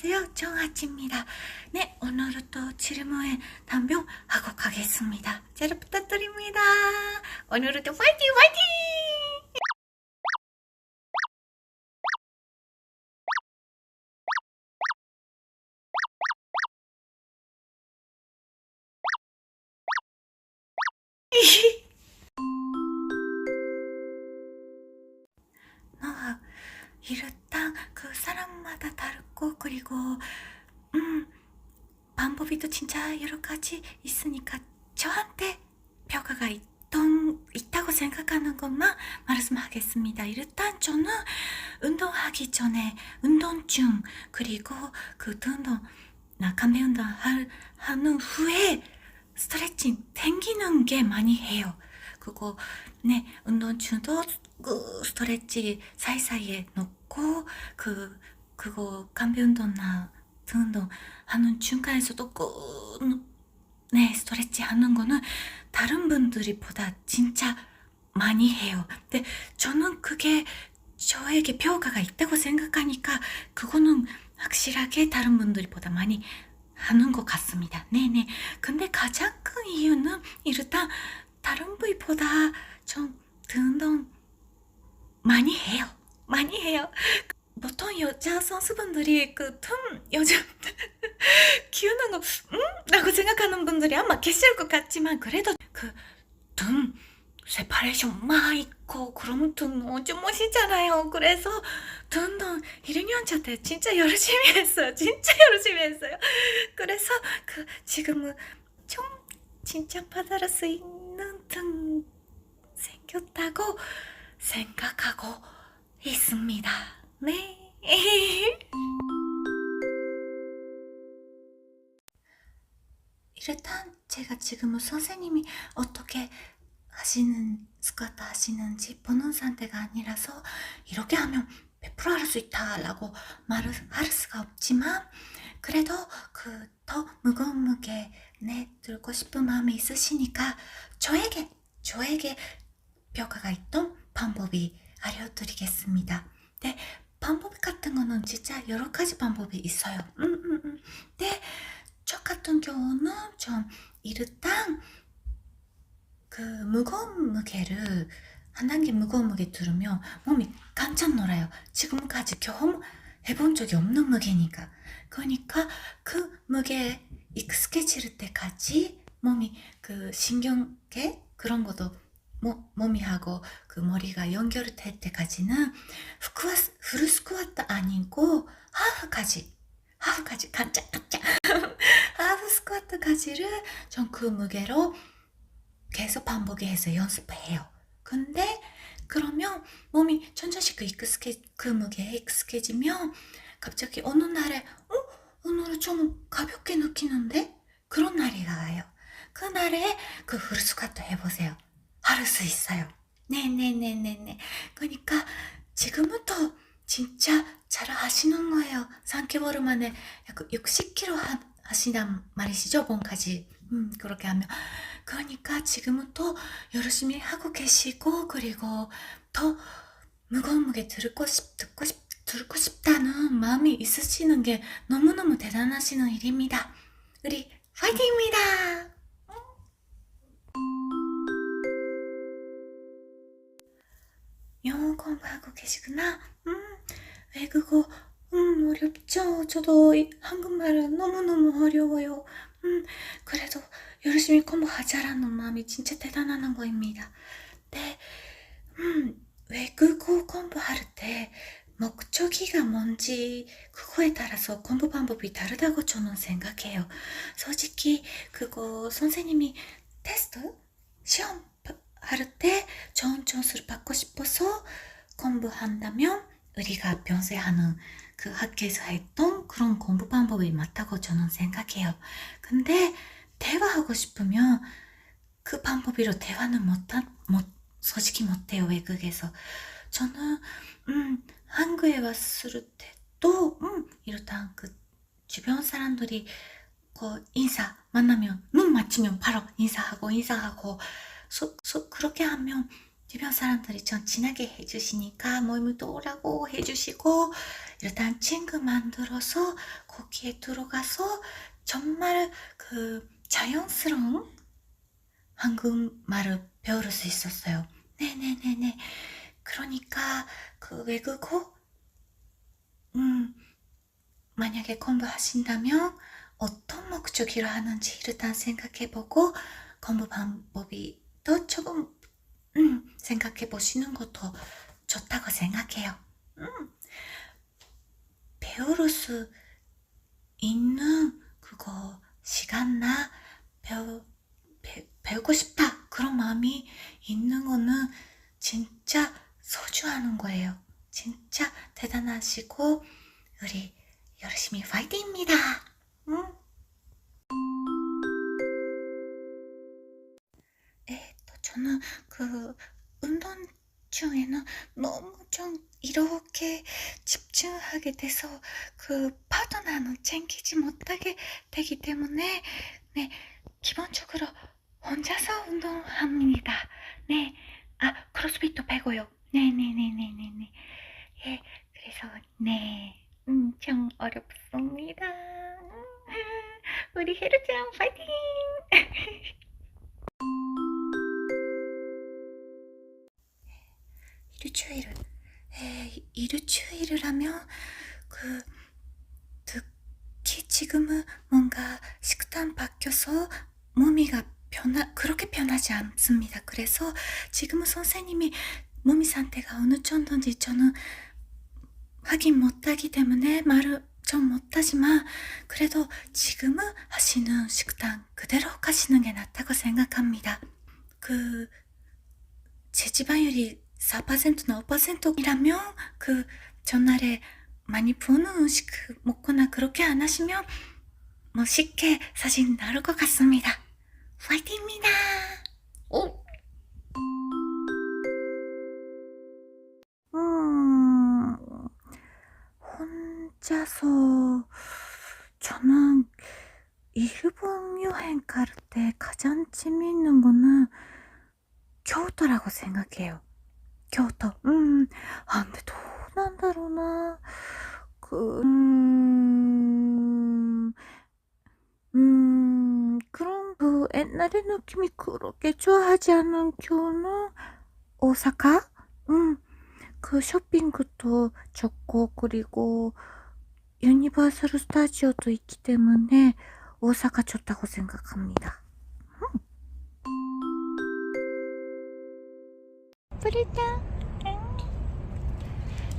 안녕하세요. 정아찌입니다. 네, 오늘도 질문에 답변하고 가겠습니다. 잘 부탁드립니다. 오늘도 파이팅 파이팅! 일단 그 사람마다 다르고 그리고 음 방법이 또 진짜 여러 가지 있으니까 저한테 평가가 있던, 있다고 생각하는 것만 말씀하겠습니다. 일단 저는 운동하기 전에 운동 중 그리고 그 운동 나 감배 운동 할- 하는 후에 스트레칭 땡기는 게 많이 해요. 그거 네 운동 중도 그 스트레치 사이사이에 놓고 그 그거 감배 운동나 등 운동 하는 중간에서도 꼭네 스트레치 하는 거는 다른 분들이 보다 진짜 많이 해요. 근데 저는 그게 저에게 평가가 있다고 생각하니까 그거는 확실하게 다른 분들보다 많이 하는 것 같습니다. 네네. 근데 가장 큰 이유는 일단 다른 부위보다 좀 운동 많이 해요. 많이 해요. 보통 여자 선수분들이 그 틈 요즘 키우는 거 음? 라고 생각하는 분들이 아마 계실 것 같지만 그래도 그등 세파레이션 많이 있고 그런 등 엄청 멋있잖아요. 그래서 1년 전에 진짜 열심히 했어요. 진짜 열심히 했어요. 그래서 그 지금은 좀 진짜 있는 등 생겼다고 생각하고 있습니다. 네. 일단 제가 지금은 선생님이 어떻게 하시는 스쿼트 하시는지 보는 상태가 아니라서 이렇게 하면 100%할 수 있다라고 말을 할 수가 없지만 그래도 그 더 무거운 무게 내 들고 싶은 마음이 있으시니까 저에게 저에게 뼈가가 있던 방법이 알려드리겠습니다. 네, 방법 같은 거는 진짜 여러 가지 방법이 있어요. 음, 음, 음. 네, 저 같은 경우는 좀 일단 그 무거운 무게를 한 단계 무거운 무게 들으면 몸이 깜짝 놀라요. 지금까지 경험 해본 적이 없는 무게니까. 그러니까 그 무게에 익숙해질 때까지 몸이 그 신경계 그런 것도 뭐, 몸이하고 그 머리가 연결될 때까지는 후쿠와스, 풀 스쿼트 아니고 하프까지 하프까지 깜짝깜짝 하프 스쿼트까지를 전 그 무게로 계속 반복해서 연습해요. 근데 그러면 몸이 천천히 그, 익숙해, 그 무게에 익숙해지면 갑자기 어느 날에 어? 오늘은 좀 가볍게 느끼는데? 그런 날이 나와요. 그날에 그, 그 후르스카트 해보세요. 할 수 있어요. 네네네네네. 그러니까 지금부터 진짜 잘 하시는 거예요. 3개월 만에 약 60kg 하, 하시단 말이시죠, 몸까지. 음, 그렇게 하면. 그러니까 지금부터 열심히 하고 계시고, 그리고 더 무거운 무게 듣고 싶, 듣고 싶, 듣고 싶다는 마음이 있으시는 게 너무너무 대단하시는 일입니다. 우리 파이팅입니다! 영어 공부하고 계시구나? 음, 외국어, 음, 어렵죠? 저도 이 한국말은 너무너무 어려워요. 음, 그래도 열심히 공부하자라는 마음이 진짜 대단한 거입니다. 네, 음, 외국어 공부할 때 목적이가 뭔지 그거에 따라서 공부 방법이 다르다고 저는 생각해요. 솔직히 그거 선생님이 테스트? 시험 할때 좋은 점수를 받고 싶어서 공부한다면 우리가 평소에 하는 그 학교에서 했던 그런 공부 방법이 맞다고 저는 생각해요. 근데 대화하고 싶으면 그 방법으로 대화는 못한, 못, 솔직히 못해요, 외국에서. 저는, 음, 한국에 왔을 때도, 음, 이렇다, 그, 주변 사람들이, 그, 인사, 만나면, 눈 맞추면 바로 인사하고, 인사하고, 소, 소, 그렇게 하면 주변 사람들이 전 친하게 해주시니까 모임도 오라고 해주시고 일단 친구 만들어서 거기에 들어가서 정말 그 자연스러운 한국말을 배울 수 있었어요. 네네네네. 그러니까 그 외국어 음 만약에 공부하신다면 어떤 목적으로 하는지 일단 생각해보고 공부 방법이 또 조금 음, 생각해 보시는 것도 좋다고 생각해요. 음. 배울 수 있는 그거 시간나 배우, 배, 배우고 싶다 그런 마음이 있는 거는 진짜 소중하는 거예요. 진짜 대단하시고 우리 열심히 파이팅입니다. 응? 저는 그 운동 중에는 너무 좀 이렇게 집중하게 돼서 그 파트너는 챙기지 못하게 되기 때문에 네 기본적으로 혼자서 운동합니다. 네, 아 크로스핏도 배고요. 네네네네네네. 예, 그래서 네, 음, 좀 어렵습니다. 우리 헤루짱 파이팅! 에, 일주일을 하면 그 특히 지금은 뭔가 식단 바뀌어서 몸이가 변하 그렇게 변하지 않습니다. 그래서 지금은 선생님이 몸이 상태가 어느 정도인지 저는 확인 못하기 때문에 말을 좀 못하지만 그래도 지금은 하시는 식단 그대로 가시는 게 낫다고 생각합니다. 그 제지방률이 4%나 5%이라면 그 전날에 많이 부는 음식 먹거나 그렇게 안 하시면 뭐 쉽게 사실 나올 것 같습니다. 파이팅입니다. 오. 음, 혼자서 저는 일본 여행 갈 때 가장 재미있는 거는 교토라고 생각해요. 교토. 음, 아, 근데 도なんだろうな. 그, 음, 음, 그런 그 옛날의 느낌이 그렇게 좋아하지 않은 교는 오사카? 음, 그 쇼핑도 좋고, 그리고 유니버설 스타지오도 있기 때문에 오사카 좋다고 생각합니다. 부르다.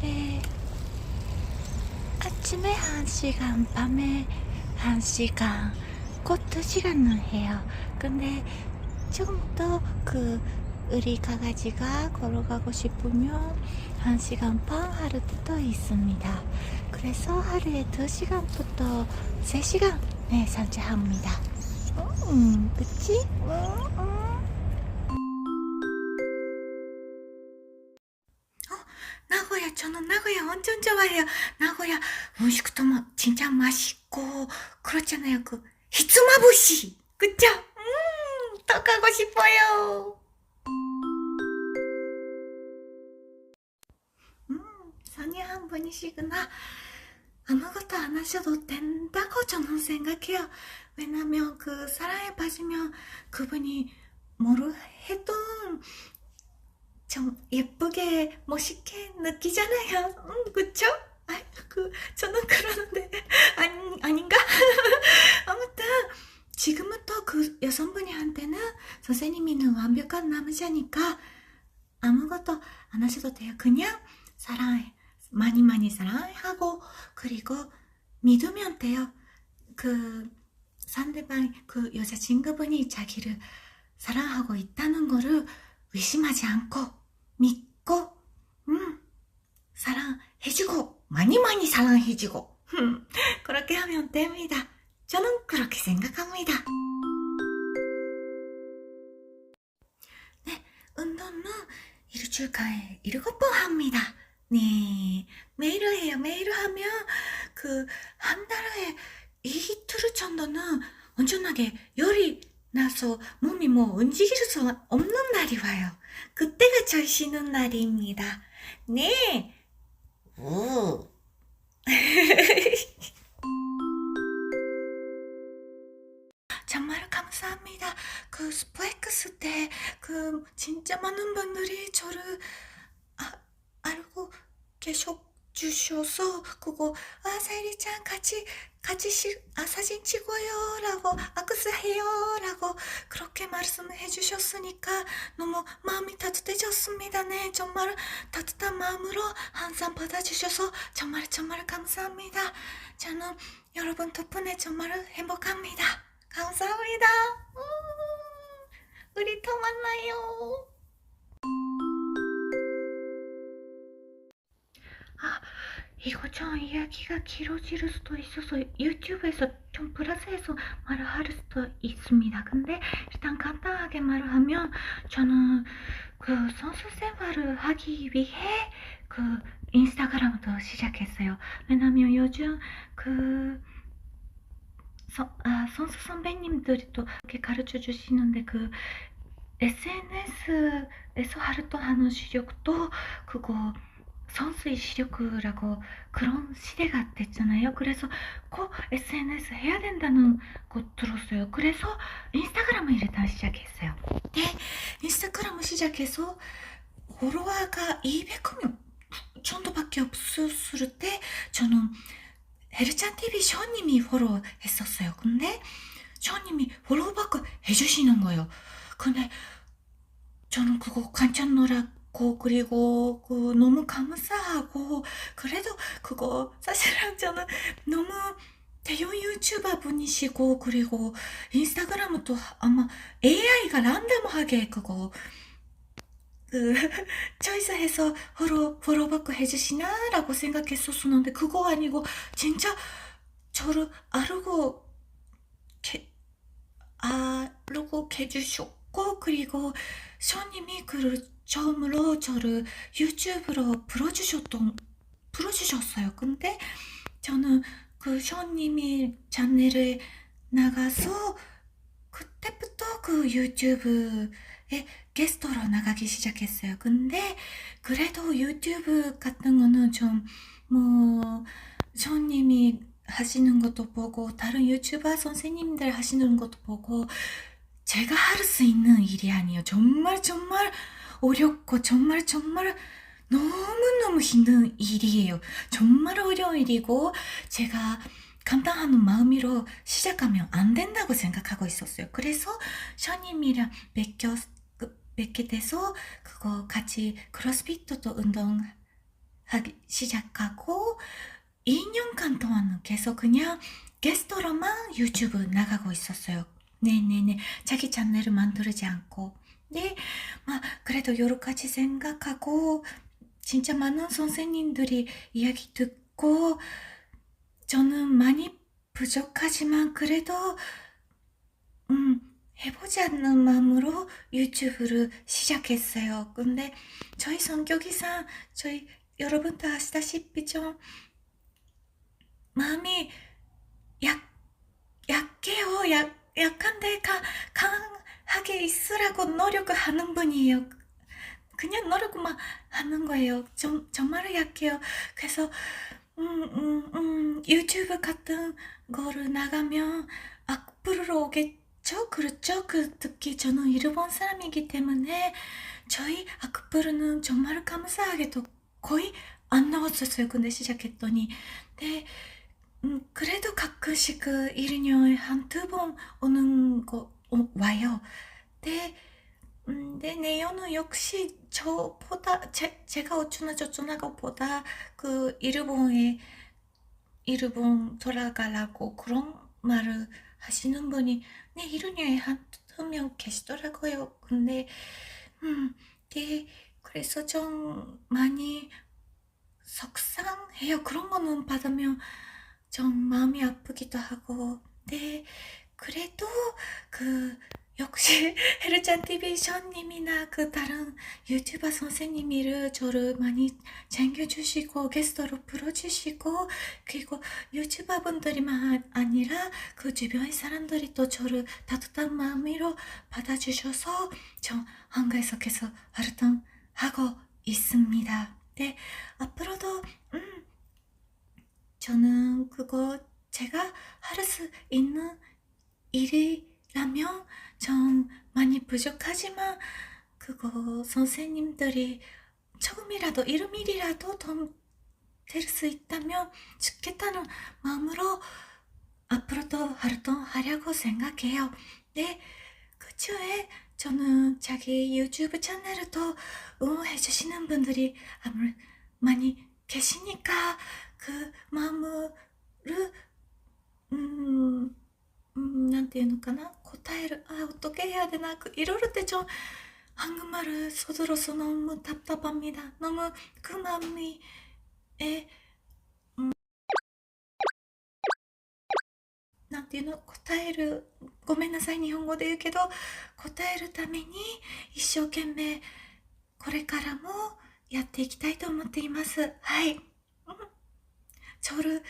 네. 아침에 1시간, 밤에 1시간, 곧 2시간은 해요. 근데 좀더그 우리 강아지가 걸어가고 싶으면 1시간 반할 때도 있습니다. 그래서 하루에 2시간부터 3시간 네, 산책합니다. 음, 그치? 음, 음. 저는 나고야 완전 좋아해요. 나고야 음식도 뭐 진짜 맛있고 그렇잖아요. 그 히츠마부시 그쵸? 음, 더 가고 싶어요. 음, 선의한 분이시구나. 아무것도 안 하셔도 된다고 저는 생각해요. 왜냐면 그 사랑에 빠지면 그분이 뭐를 해도 좀 예쁘게 멋있게 느끼잖아요. 음, 그쵸? 아, 그 저는 그러는데 아니 아닌가? 아무튼 지금은 또 그 여성분이한테는 선생님이는 완벽한 남자니까 아무것도 안 하셔도 돼요. 그냥 사랑해 많이 많이 사랑하고 그리고 믿으면 돼요. 그 상대방 그 여자친구분이 자기를 사랑하고 있다는 거를 의심하지 않고 믿고 음 사랑해주고 많이 많이 사랑해주고 음, 그렇게 하면 됩니다. 저는 그렇게 생각합니다. 네, 운동은 일주일간에 일곱 번 합니다. 네, 매일 해요. 매일 하면 그 한 달에 이틀 정도는 온전하게 열이 나서 몸이 뭐 움직일 수 없는 날이 와요. 그때가 제일 쉬는 날입니다. 네. 오. 정말 감사합니다. 그 스프엑스 때 그 진짜 많은 분들이 저를 아, 알고 계셔 주셔서 그거 아 사이리짱 같이 같이 시, 아 사진 찍어요 라고 아크스해요 라고 그렇게 말씀해 주셨으니까 너무 마음이 따뜻해졌습니다. 네 정말 따뜻한 마음으로 항상 받아주셔서 정말 정말 감사합니다. 저는 여러분 덕분에 정말 행복합니다. 감사합니다. 음, 우리 또 만나요. 이거 좀 이야기가 길어질 수도 있어서 유튜브에서 좀 플러스해서 말을 할 수도 있습니다. 근데 일단 간단하게 말을 하면 저는 그 선수 생활을 하기 위해 그 인스타그램도 시작했어요. 왜냐면 요즘 그 서, 아, 선수 선배님들이 또 이렇게 가르쳐 주시는데 그 SNS에서 활동하는 시력도 그거 선수의 시력이라고 그런 시대가 됐잖아요. 그래서 꼭 SNS 해야 된다는 거 들었어요. 그래서 인스타그램을 일단 시작했어요. 네, 인스타그램을 시작해서 포로와가 200명 정도밖에 없었을 때 저는 헬짠 TV 셔님이 포로 했었어요. 근데 셔님이 포로바크 해주시는 거예요. 근데 저는 그거 놀았 고 그리고 그 너무 감사하고 그래도 그거 사실은 저는 너무 대형 유튜버 분이시고 그리고 인스타그램은 또 아마 AI가 란덤하게 그거 그 초이스해서 포로 포로 받고 해주시나라고 생각했었었는데 그거 아니고 진짜 저를 알고 게, 알고 해주셨고 그리고 셔님이 그 처음으로 저를 유튜브로 불러주셨던 불러주셨어요. 근데 저는 그 셔님이 채널에 나가서 그때부터 그 유튜브에 게스트로 나가기 시작했어요. 근데 그래도 유튜브 같은 거는 좀뭐 셔님이 하시는 것도 보고 다른 유튜버 선생님들 하시는 것도 보고 제가 할 수 있는 일이 아니에요. 정말 정말 어렵고 정말 정말 너무너무 힘든 일이에요. 정말 어려운 일이고 제가 감당하는 마음으로 시작하면 안 된다고 생각하고 있었어요. 그래서 셔님이랑 맺겨 맺게 돼서 그거 같이 크로스핏도 운동하기 시작하고 2년간 동안은 계속 그냥 게스트로만 유튜브 나가고 있었어요. 네네네. 자기 채널을 만들지 않고. 네. 막 그래도 여러 가지 생각하고 진짜 많은 선생님들이 이야기 듣고 저는 많이 부족하지만 그래도 음 해보지 않는 마음으로 유튜브를 시작했어요. 근데 저희 성격이상 저희 여러분 다 아시다시피 좀 마음이 약 약해요. 약 약한데 가, 강 하게 있으라고 노력하는 분이에요. 그냥 노력만 하는 거예요. 좀 정말 약해요. 그래서 음, 음, 음, 유튜브 같은 거를 나가면 악플로 오겠죠? 그렇죠? 그 특히 저는 일본 사람이기 때문에 저희 악플은 정말 감사하게도 거의 안 나왔었어요. 근데 시작했더니 네. 음, 그래도 가끔씩 그 1년에 한두 번 오는 거 어, 와요. 네, 음, 네, 내용은 역시 저보다 제, 제가 어쩌나 저쩌나가 보다 그 일본에 일본 돌아가라고 그런 말을 하시는 분이 네, 1년에 한두명 계시더라고요. 근데 음, 네, 그래서 좀 많이 속상해요. 그런 거는 받으면 좀 마음이 아프기도 하고, 네, 그래도 그 역시 헤르짠 TV 션님이나 그 다른 유튜버 선생님이를 저를 많이 챙겨주시고 게스트로 불러주시고 그리고 유튜버 분들이만 아니라 그 주변의 사람들이 또 저를 따뜻한 마음으로 받아주셔서 저 한국에서 계속 활동하고 있습니다. 네, 앞으로도 음, 저는 그거 제가 할 수 있는 일이라면 좀 많이 부족하지만 그거 선생님들이 조금이라도 이름이라도 더될 수 있다면 좋겠다는 마음으로 앞으로도 활동하려고 생각해요. 네, 그 주에 저는 자기 유튜브 채널을 더 응원해 주시는 분들이 아무래도 많이 계시니까 그 마음을 음, 何て言うのかな？答える。あ音部屋でなくいろいろてちょハングマルそぞろそのむたったばみだ。のむくまみ。え？なんていうの？答える。ごめんなさい日本語で言うけど答えるために一生懸命これからもやっていきたいと思っています。はい、うん、チョル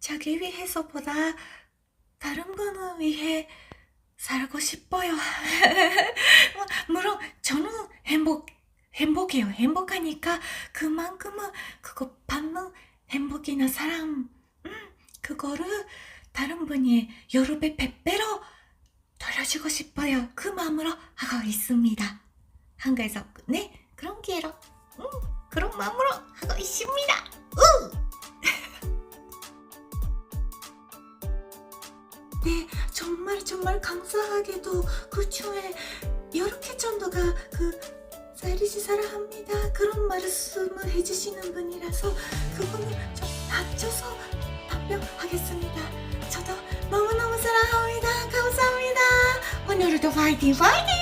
チャギビヘソポだ。 다른 분을 위해 살고 싶어요. 뭐, 물론 저는 행복 행복해요. 행복하니까 그만큼은 그거 받는 행복이나 사랑 음, 그거를 다른 분이 여러 배, 백 배로 돌려주고 싶어요. 그 마음으로 하고 있습니다. 한국에서 네 그런 기회로 음, 그런 마음으로 하고 있습니다. 우! 네, 정말 정말 감사하게도 그 주에 이렇게 정도가 그 사리시 사랑합니다 그런 말씀을 해주시는 분이라서 그분을 좀 낮춰서 답변하겠습니다. 저도 너무너무 사랑합니다. 감사합니다. 오늘도 파이팅 파이팅!